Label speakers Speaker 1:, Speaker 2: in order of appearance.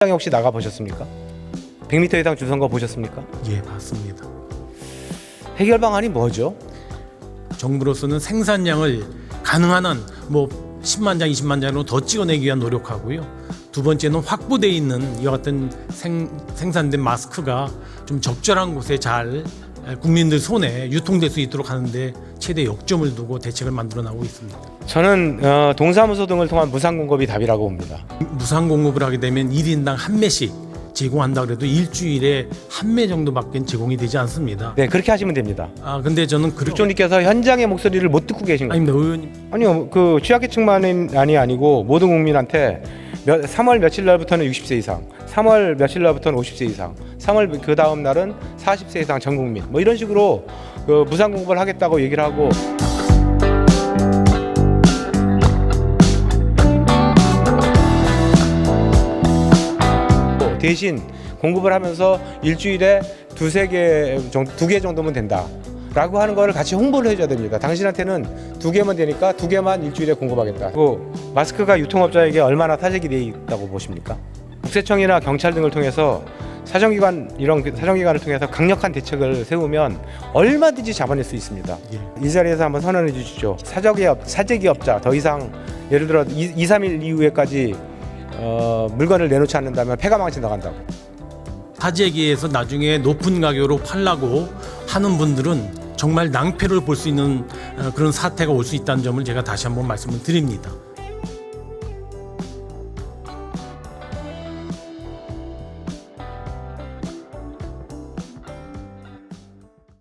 Speaker 1: 장에 혹시 나가 보셨습니까? 100m 이상 줄 선 거 보셨습니까?
Speaker 2: 예, 맞습니다.
Speaker 1: 해결 방안이 뭐죠?
Speaker 2: 정부로서는 생산량을 가능한 한 뭐 10만 장, 20만 장으로 더 찍어내기 위한 노력하고요. 두 번째는 확보돼 있는 이와 같은 생, 생산된 마스크가 좀 적절한 곳에 잘 에, 국민들 손에 유통될 수 있도록 하는데 최대 역점을 두고 대책을 만들어 나오고 있습니다.
Speaker 1: 저는 어, 동사무소 등을 통한 무상 공급이 답이라고 봅니다.
Speaker 2: 무상 공급을 하게 되면 1인당 한 매씩 제공한다 그래도 일주일에 한 매 정도밖에 제공이 되지 않습니다.
Speaker 1: 네, 그렇게 하시면 됩니다.
Speaker 2: 아 근데 저는 그렇게
Speaker 1: 국조님께서 현장의 목소리를 못 듣고 계신 거예요.
Speaker 2: 아닙니다 의원님
Speaker 1: 아니요, 그 취약계층만이 아니고 모든 국민한테 몇, 3월 며칠 날부터는 60세 이상, 3월 며칠 날부터는 50세 이상, 3월 그 다음 날은 40세 이상 전 국민, 뭐 이런 식으로 그 무상 공급을 하겠다고 얘기를 하고. 대신 공급을 하면서 일주일에 두세 개 정도, 두 개 정도면 된다. 라고 하는 거를 같이 홍보를 해줘야 됩니다. 당신한테는 두 개만 되니까 두 개만 일주일에 공급하겠다. 그 마스크가 유통업자에게 얼마나 타격이 돼 있다고 보십니까? 국세청이나 경찰 등을 통해서 사정기관 이런 그 사정기관을 통해서 강력한 대책을 세우면 얼마든지 잡아낼 수 있습니다.
Speaker 2: 예.
Speaker 1: 이 자리에서 한번 선언해 주시죠. 사저기업, 사재기업자 더 이상 예를 들어 2, 2 3일 이후에까지 어, 물건을 내놓지 않는다면 폐가 망치 나간다고.
Speaker 2: 사재기에서 나중에 높은 가격으로 팔라고 하는 분들은 정말 낭패를 볼 수 있는 어, 그런 사태가 올 수 있다는 점을 제가 다시 한번 말씀을 드립니다.